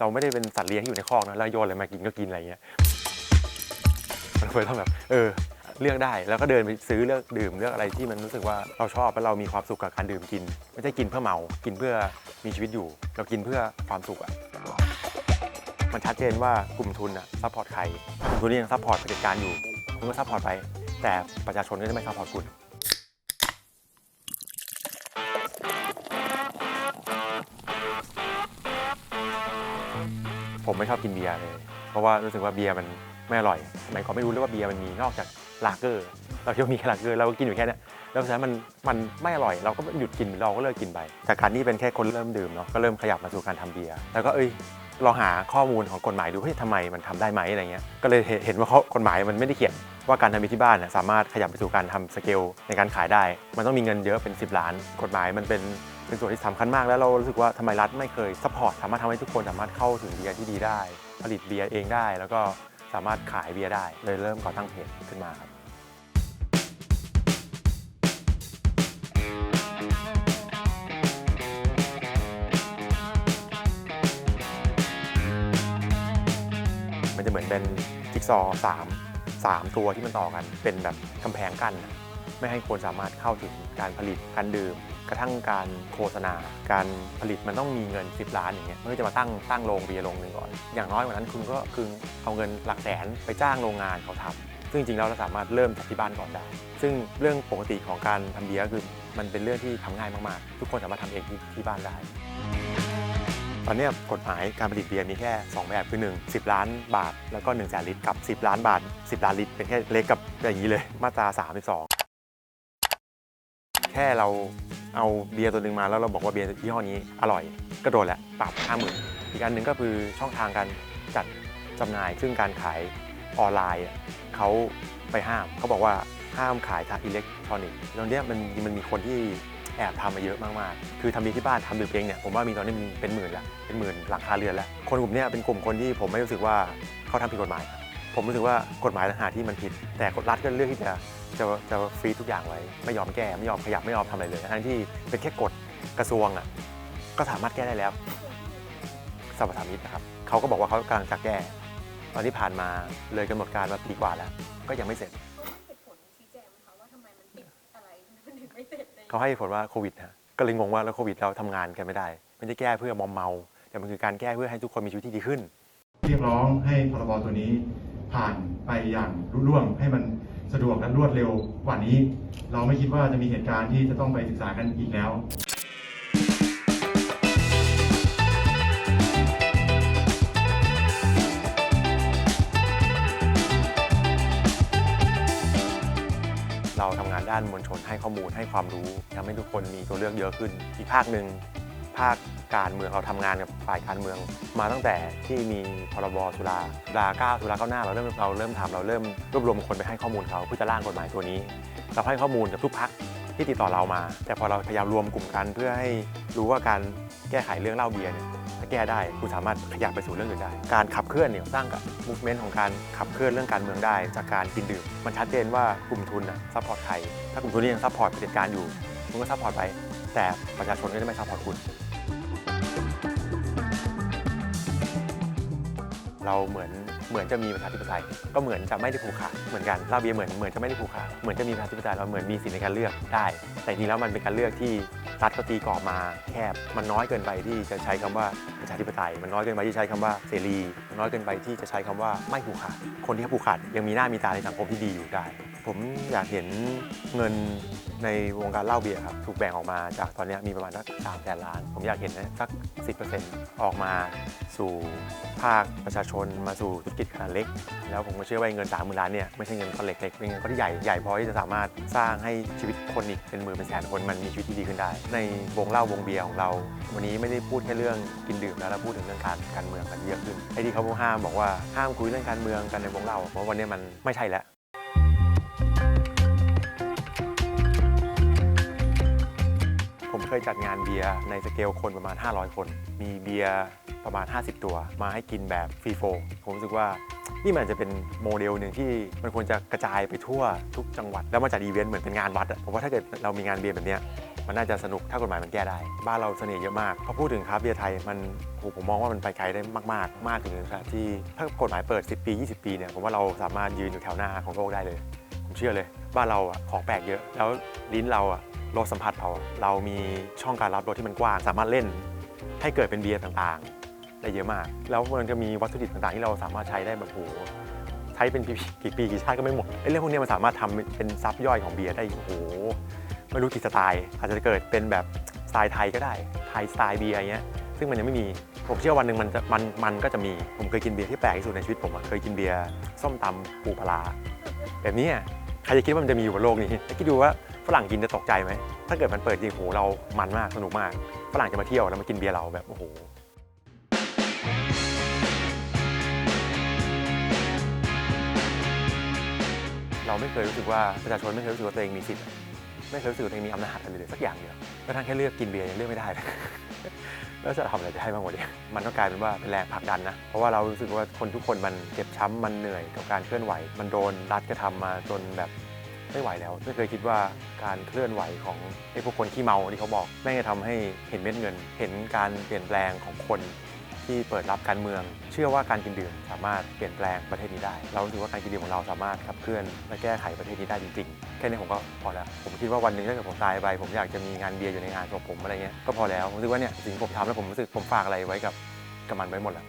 เราไม่ได้เป็นสัตว์เลี้ยงที่อยู่ในคอกนะแล้วโยนอะไรมากินก็กินอะไรเงี้ยมันควรต้องแบบเออเลือกได้แล้วก็เดินไปซื้อเลือกดื่มเลือกอะไรที่มันรู้สึกว่าเราชอบแล้วเรามีความสุขกับการดื่มกิน ไม่ใช่กินเพื่อเมา กินเพื่อมีชีวิตอยู่ เรากินเพื่อความสุขอะมันชัดเจนว่ากลุ่มทุนอะซัพพอร์ตใครกลุ่มทุนนี่ยังซัพพอร์ตเผด็จการอยู่ คุณก็ซัพพอร์ตไป แต่ประชาชนก็จะไม่ซัพพอร์ตคุณ ผมไม่ชอบกินเบียร์เลย เพราะว่ารู้สึกว่าเบียร์มันไม่อร่อยสมัยก่อนไม่รู้เลยว่าเบียร์มันมีนอกจากลาเกอร์ เราคิดว่ามีแค่ลาเกอร์เราก็กินอยู่แค่นี้แล้วฉะนั้นมันมันไม่อร่อยเราก็หยุดกินเราก็เลิกกินไปแต่การนี่เป็นแค่คนเริ่มดื่มเนาะก็เริ่มขยับมาสู่การทำเบียร์แล้วก็เอ้ยลองหาข้อมูลของกฎหมายดูเฮ้ยทำไมมันทำได้ไหมอะไรเงี้ยก็เลยเห็นว่าเขากฎหมายมันไม่ได้เขียนว่าการทำเบียร์ที่บ้านน่ะสามารถขยับไปสู่การทำสเกลในการขายได้ มันต้องมีเงินเยอะเป็น 10 ล้าน กฎหมายมันเป็น เป็นส่วนที่สำคัญมากแล้วเรารู้สึกว่าทำไมรัฐไม่เคยซัพพอร์ตสามารถทำให้ทุกคนสามารถเข้าถึงเบียร์ที่ดีได้ ผลิตเบียร์เองได้ แล้วก็สามารถขายเบียร์ได้ เลยเริ่มก่อตั้งเพจขึ้นมาครับมันจะเหมือนเป็นจิ๊กซอว์สามสามตัวที่มันต่อกันเป็นแบบกำแพงกั้น ไม่ให้คนสามารถเข้าถึงการผลิตการดื่ม กระทั่งการโฆษณา การผลิตมันต้องมีเงิน 10 ล้านอย่างเงี้ยไม่ว่าจะมาตั้งตั้งโรงเบียร์โรงหนึ่งก่อน อย่างน้อยกว่านั้นคุณก็คือเอาเงินหลักแสนไปจ้างโรงงานเขาทำซึ่งจริงๆแล้วเราสามารถเริ่มจากที่บ้านก่อนได้ ซึ่งเรื่องปกติของการทำเบียร์ก็คือมันเป็นเรื่องที่ทำง่ายมากๆ ทุกคนสามารถทำเองที่ที่บ้านได้ ตอนนี้กฎหมายการผลิตเบียร์มีแค่ 2 แบบคือ 1 10 ล้านบาท แล้วก็1แสนลิตรกับ 10 ล้านบาท 10 ล้านลิตรเป็นแค่เล็กกับอย่างนี้เลยมาตรา 32แค่เราเอาเบียร์ตัวหนึ่งมาแล้วเราบอกว่าเบียร์ยี่ห้อนี้อร่อยก็โดนแหล้วปรับห้าหมื่นอีกอันหนึ่งก็คือช่องทางการจัดจำหน่าย ซึ่งการขายออนไลน์เขาไปห้ามเขาบอกว่าห้ามขายทางอิเล็กทรอนิกส์ตอนนี้มันมันมีคนที่แอบทำมาเยอะมากๆ คือทำเบีที่บ้านทำดื่มเองเนี่ยผมว่ามีตอนนี้มีเป็นหมื่นละเป็นหมื่นหลังคาเรือนแล้วคนกลุ่มเนี้ยเป็นกลุ่มคนที่ผมไม่รู้สึกว่าเขาทำผิดกฎหมาย ผมรู้สึกว่ากฎหมายต่างหากที่มันผิด แต่รัฐก็เลือกที่จะ จะจะฟรีทุกอย่างไว้ ไม่ยอมแก้ ไม่ยอมขยับไม่ยอมทำอะไรเลย ทั้งที่เป็นแค่กฎกระทรวงอะก็สามารถแก้ได้แล้วสัมปทานมิตรนะครับเขาก็บอกว่าเขากำลังจะแก้ ตอนที่ผ่านมาเลยกำหนดการมาปีกว่าแล้ว ก็ยังไม่เสร็จเหตุผลชี้แจงไหมคะว่าทำไมมันติดอะไรมันถึงไม่เสร็จเลยเขาให้ผลว่าโควิดฮะก็เลยงงว่าแล้วโควิดเราทำงานกันไม่ได้ไม่ได้แก้เพื่อมอมเมา แต่มันคือการแก้เพื่อให้ทุกคนมีชีวิตที่ดีขึ้น เรียกร้องให้พรบตัวนี้ผ่านไปอย่างรุ่ร่วงให้มัน สะดวกและรวดเร็วกว่านี้ เราไม่คิดว่าจะมีเหตุการณ์ที่จะต้องไปศึกษากันอีกแล้วเราทำงานด้านมวลชนให้ข้อมูลให้ความรู้ทำให้ทุกคนมีตัวเลือกเยอะขึ้น อีกภาคหนึ่ง ภาคการเมืองเราทำงานกับฝ่ายการเมืองมาตั้งแต่ที่มีพรบสุราสุราเก้าสุราเก้าหน้าเราเริ่มเราเริ่มทำเราเริ่มรวบรวมคนไปให้ข้อมูลเขาเพื่อจะร่างกฎหมายตัวนี้เราให้ข้อมูลกับทุกพักที่ติดต่อเรามา แต่พอเราพยายามรวมกลุ่มกันเพื่อให้รู้ว่าการแก้ไขเรื่องเหล้าเบียร์เนี่ยถ้าแก้ได้คุณสามารถขยับไปสู่เรื่องอื่นได้ การขับเคลื่อนเนี่ยสร้างกับมูฟเมนต์ของการขับเคลื่อนเรื่องการเมืองได้ จากการกินดื่มมันชัดเจนว่ากลุ่มทุนอะซัพพอร์ตใครถ้ากลุ่มทุนนี้ยังซัพพอร์ตเผด็จการอยู่คุณก็ซัพพอร์ตไป แต่ประชาชนก็จะไม่ซัพพอร์ตคุณ เราเหมือนเหมือนจะมีประชาธิปไตยก็เหมือนจะไม่ได้ผูกขาดเหมือนกันเหล้าเบียเหมือนเหมือนจะไม่ได้ผูกขาดเหมือนจะมีประชาธิปไตยเราเหมือนมีสิทธิในการเลือกได้ แต่จริงแล้วมันเป็นการเลือกที่รัฐก็ตีกรอบมาแคบมันน้อยเกินไปที่จะใช้คำว่าประชาธิปไตย มันน้อยเกินไปที่ใช้คำว่าเสรีมันน้อยเกินไปที่จะใช้คำว่าไม่ผูกขาดคนที่ผูกขาดยังมีหน้ามีตาในสังคมที่ดีอยู่ได้ ผมอยากเห็นเงินในวงการเหล้าเบียร์ครับถูกแบ่งออกมาจากตอนนี้มีประมาณสักสามแสนล้าน ผมอยากเห็นนะสัก 10%ออกมาสู่ภาคประชาชนนมาสู่ธุรกิจขนาดเล็ก แล้วผมก็เชื่อว่าเงินสามหมื่นล้านเนี่ยไม่ใช่เงินก้อนเล็กๆเป็นเงินก้อนที่ใหญ่ใหญ่พอที่จะสามารถสร้างให้ชีวิตคนอีกเป็นหมื่นเป็นแสนคนมันมีชีวิตที่ดีขึ้นได้ ในวงเหล้าวงเบียร์ของเรา วันนี้ไม่ได้พูดแค่เรื่องกินดื่มแล้วเราพูดถึงเรื่องการการเมืองกันเยอะขึ้นไอ้ที่เขาห้ามบอกว่าห้ามคุยเรื่องการเมืองกันในวงเหล้าเพราะวันนี้มันไม่ใช่แล้ว ยจัดงานเบียร์ในสเกลคนประมาณ 500 คน มีเบียร์ประมาณ 50 ตัว มาให้กินแบบฟรีโฟผมรู้สึกว่านี่มันจะเป็นโมเดลหนึ่งที่มันควรจะกระจายไปทั่วทุกจังหวัด แล้วมาจัดอีเวนต์เหมือนเป็นงานวัดผมว่าถ้าเกิดเรามีงานเบียร์แบบนี้มันน่าจะสนุกถ้ากฎหมายมันแก้ได้ บ้านเราเสน่ห์เยอะมากพอพูดถึงคราฟเบียร์ไทยมันผมมองว่ามันไปไกลได้มาก ๆ มากถึงขนาดที่ถ้ากฎหมายเปิด 10 ปี 20 ปีเนี่ยผมว่าเราสามารถยืนอยู่แถวหน้าของโลกได้เลย เชื่อเลยบ้านเราอะของแปลกเยอะ แล้วลิ้นเราอะรสสัมผัสเราเรามีช่องการรับรสที่มันกว้างสามารถเล่น ให้เกิดเป็นเบียร์ต่างๆ ได้เยอะมาก แล้วมันจะมีวัตถุดิบต่างๆ ที่เราสามารถใช้ได้แบบโหใช้เป็นกี่ปีกี่ชาติก็ไม่หมดไอ้เรื่องพวกนี้มันสามารถทำเป็นซับย่อยของเบียร์ได้โอ้โหไม่รู้กี่สไตล์ อาจจะเกิดเป็นแบบสไตล์ไทยก็ได้ไทยสไตล์เบียร์อย่างเงี้ยซึ่งมันยังไม่มีผมเชื่อวันหนึ่งมันจะมันมันก็จะมีผมเคยกินเบียร์ที่แปลกที่สุดในชีวิตผมเคยกินเบียร์ส้มตำปูปลาแบบนี้ ใครจะคิดว่ามันจะมีอยู่บนโลกนี้แล้วคิดดูว่าฝรั่งกินจะตกใจไหม ถ้าเกิดมันเปิดจริงโหเรามันมากสนุกมาก ฝรั่งจะมาเที่ยวแล้วมากินเบียร์เราแบบโอ้โหเราไม่เคยรู้สึกว่าประชาชนไม่เคยรู้สึกว่าตัวเองมีสิทธิ์ ไม่เคยรู้สึกว่าตัวเองมีอำนาจอะไรเลยสักอย่างเดียวกระทั่งแค่เลือกกินเบียร์ยังเลือกไม่ได้เลย แล้วจะทำอะไรจะให้บ้างวะเนี่ยมันก็กลายเป็นว่าเป็นแรงผลักดันนะ เพราะว่าเรารู้สึกว่าคนทุกคนมันเจ็บช้ำมันเหนื่อยกับการเคลื่อนไหว มันโดนรัฐกระทำมาจนแบบไม่ไหวแล้ว ไม่เคยคิดว่าการเคลื่อนไหวของไอ้พวกคนขี้เมาที่เขาบอกแม่งจะทำให้เห็นเม็ดเงิน เห็นการเปลี่ยนแปลงของคน ที่เปิดรับการเมือง เชื่อว่าการกินดื่มสามารถเปลี่ยนแปลงประเทศนี้ได้ เราถือว่าการกินดื่มของเราสามารถขับเคลื่อนและแก้ไขประเทศนี้ได้จริงๆ แค่นี้ผมก็พอแล้ว ผมคิดว่าวันหนึ่งถ้าเกิดผมตายไป ผมอยากจะมีงานเบียร์อยู่ในงานศพผมอะไรเงี้ย ก็พอแล้ว ผมรู้สึกว่าเนี่ยสิ่งที่ผมทำแล้วผมรู้สึกผมฝากอะไรไว้กับกับมันไว้หมดแล้ว